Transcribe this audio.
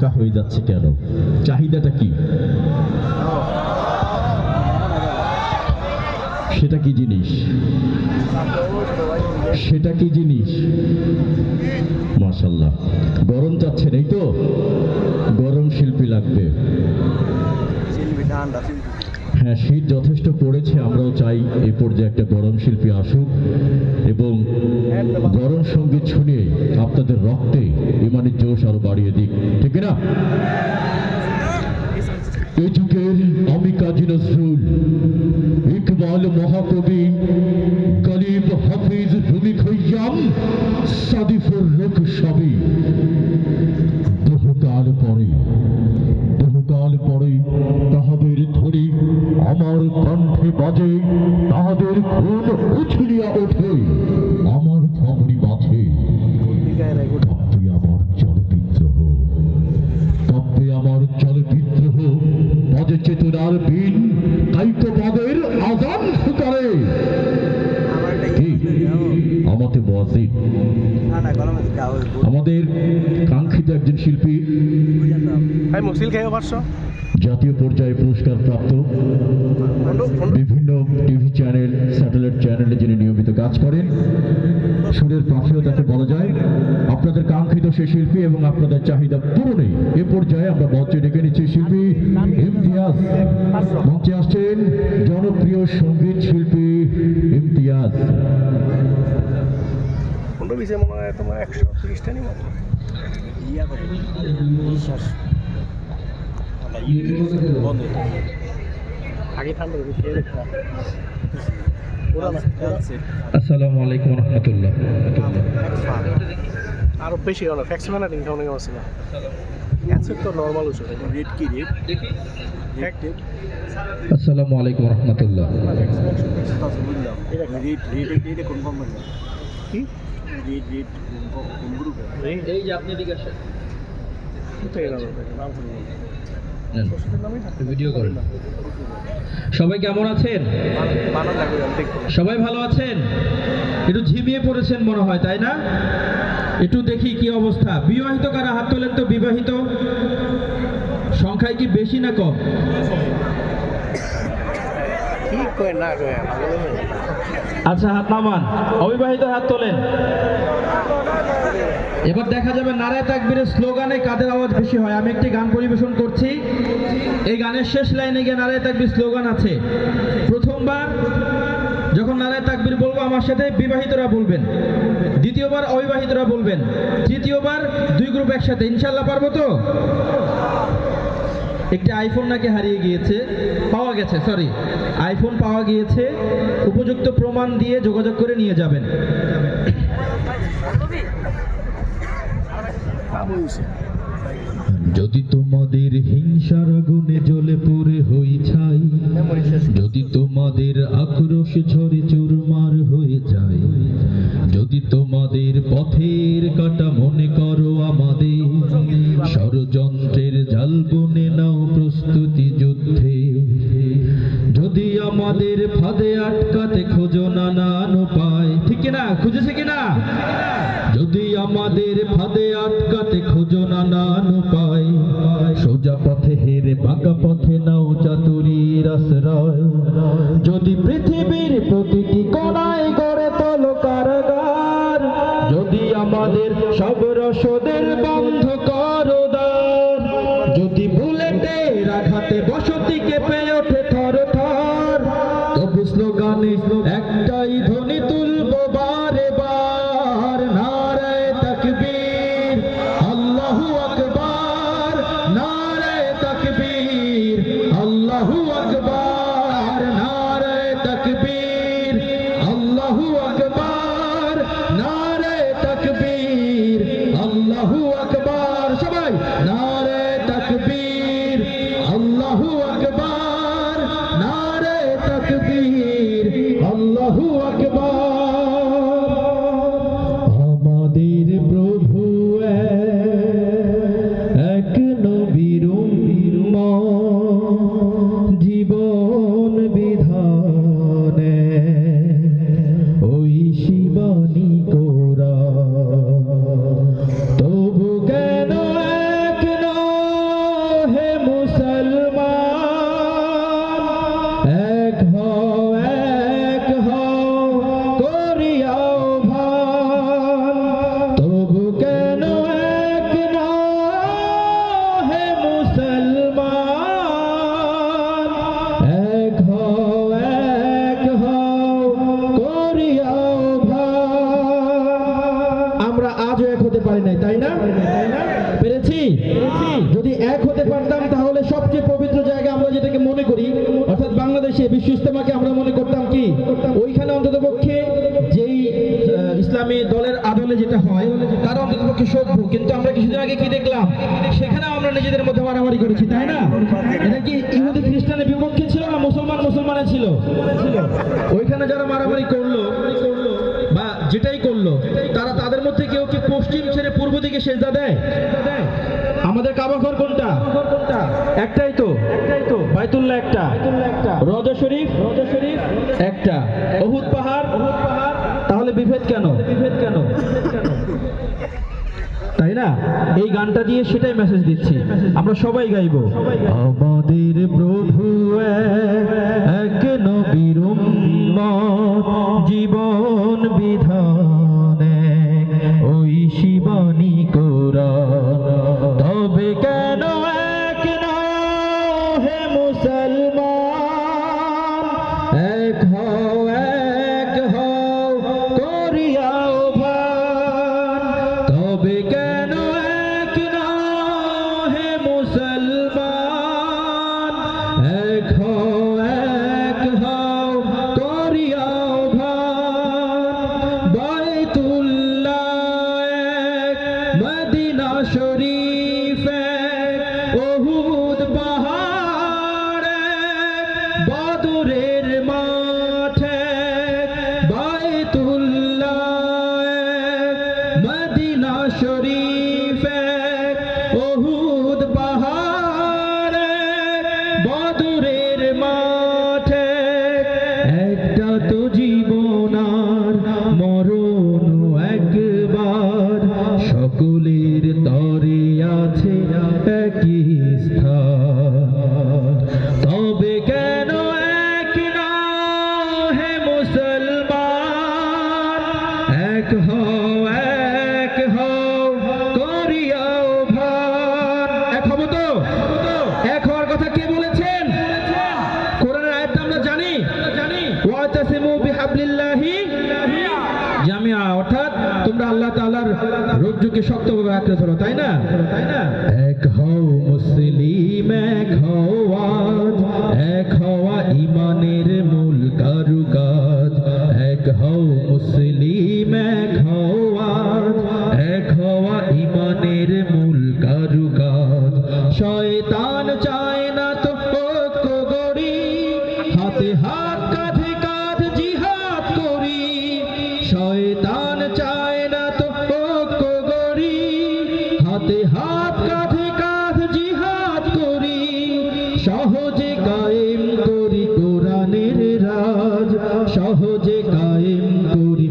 ফাঁকা হয়ে যাচ্ছে কেন? চাহিদাটা কি? সেটা কি জিনিস? সেটা কি জিনিস? মাসাল্লাহ গরম চাচ্ছেন, এই তো? গরম শিল্পী লাগবে। হ্যাঁ শীত যথেষ্ট পড়েছে, আমরাও চাই এই পর্যায়ে একটা গরম শিল্পী আসুক এবং গরম সংগীত শুনিয়ে আপনাদের রক্তে ইমানের জোশ আরও বাড়িয়ে দিক, ঠিক না এ যুগের আমি কাজী নজরুল ইকবাল মহাকবি গরিব হাফিজ রুমি খৈয়াম, সাদিফুর রুখ সবই। বহুকাল পরে বহুকাল পরে আমার কণ্ঠে বাজে তাহাদের খুন উছলিয়া ওঠে আমার বাজে। দীঘায় আমার চলে বিদ্রোহ তবে আমার চলে বিদ্রোহ পদে চেতনার বিন কাইকবাদের আজান ফুকারে আমার একটা কি? আমাতে বসিন না না কলমে কাগজ আমাদের কাঙ্ক্ষিত একজন শিল্পী ভাই মুসিল খেয়ে পারছ? জাতীয় পর্যায়ে পুরস্কার প্রাপ্ত বিভিন্ন টিভি চ্যানেল স্যাটেলাইট চ্যানেলে যিনি নিয়মিত কাজ করেন সুরের পাখিও তাকে বলা যায়। আপনাদের কাঙ্ক্ষিত সেই শিল্পী এবং আপনাদের চাহিদা পূরণে এ পর্যায়ে আমরা মঞ্চে ডেকে নিচ্ছি শিল্পী ইমতিয়াজ। মঞ্চে আসছেন জনপ্রিয় সংগীত শিল্পী ইমতিয়াজ। পনেরো বিশে মনে হয় তোমার একশো তিরিশটা নিব। আসসালামু আলাইকুম রহমতুল্লাহ আরও বেশি হলো ফ্যাক্স মানে রিং খাওয়ানো গেছে না? অ্যান্সার তো নর্মাল উঠে রেট কি রেট রেট আসসালামু আলাইকুম রহমতুল্লাহ রেট রেট রেটে কনফার্ম করলাম কি? রেট রেট কোন গ্রুপে এই যে আপনি দিকে আসেন। কোথায় গেল নাম ভিডিও করেন। সবাই কেমন আছেন। সবাই ভালো আছেন? একটু ঝিমিয়ে পড়েছেন মনে হয় তাই না? একটু দেখি কি অবস্থা। বিবাহিত কারা? হাত তোলেন তো বিবাহিত। সংখ্যায় কি বেশি না কম কি কয় না কয় ভালো লাগে। আচ্ছা হাত নামান। অবিবাহিত হাত তোলেন। এবার দেখা যাবে নারায় তাকবীরের স্লোগানে কাদের আওয়াজ বেশি হয়। আমি একটি গান পরিবেশন করছি। এই গানের শেষ লাইনে গিয়ে নারায় তাকবীর স্লোগান আছে। প্রথমবার যখন নারায় তাকবীর বলব, আমার সাথে বিবাহিতরা বলবেন। দ্বিতীয়বার অবিবাহিতরা বলবেন। তৃতীয়বার দুই গ্রুপ একসাথে। ইনশাল্লাহ পারব তো? একটি আইফোন নাকি হারিয়ে গিয়েছে? পাওয়া গেছে সরি আইফোন পাওয়া গিয়েছে, উপযুক্ত প্রমাণ দিয়ে যোগাযোগ করে নিয়ে যাবেন। যদি তোমাদের হিংসার আগুনে জ্বলে পড়ে হই ছাই, যদি তোমাদের আক্রোশ ঝরে চুরমার হয়ে যায়, যদি তোমাদের পথের কাটা আমাদের ফাঁদে আটকাতে খোঁজো নানান উপায়। ঠিক না খুঁজেছে কিনা? যদি আমাদের ফাঁদে আটকাতে খোঁজো নানান উপায়। সোজা পথে হেরে বাঁকা পথে নাও চাতুরীর আশ্রয় যদি পৃথিবীর প্রতিটি কোনায় গড়ে তোলো কারাগার। যদি আমাদের সব রসদের وهو كذلك বাংলাদেশে বিশ্ব ইস্তেমাকে আমরা মনে করতাম কি? ওইখানে অন্তত পক্ষে যেই ইসলামী দলের আদলে যেটা হয়, তারা অন্তত পক্ষে সভ্য। কিন্তু আমরা কিছুদিন আগে কি দেখলাম? সেখানেও আমরা নিজেদের মধ্যে মারামারি করেছি, তাই না? এটা কি ইহুদি খ্রিস্টানের বিপক্ষে ছিল না মুসলমান মুসলমানের ছিল? ওইখানে যারা মারামারি করল বা যেটাই করল, তারা তাদের মধ্যে কেউ কি পশ্চিম ছেড়ে পূর্ব দিকে সেজদা দেয়? আমাদের কাবাঘর কোনটা? একটাই তো। বাইতুল্লাহ একটা রজা শরীফ রজা শরীফ। একটা। অহুদ পাহাড় অহুদ পাহাড়। তাহলে বিভেদ কেন? বিভেদ কেন? তাই না? এই গানটা দিয়ে সেটাই মেসেজ দিচ্ছি। আমরা সবাই গাইবো। আমাদের প্রভু এক নবীর জীবন বিধানে। মদিনা শরীফে ওহুদ পাহাড় বদরের মাঠে বাইতুল্লাহ মদিনা শরীফে ওহুদ peace. রজ্জুকে শক্তভাবে আঁকড়ে ধরো তাই না তাই না? এক হও মুসলিম এক হও কায়েম করি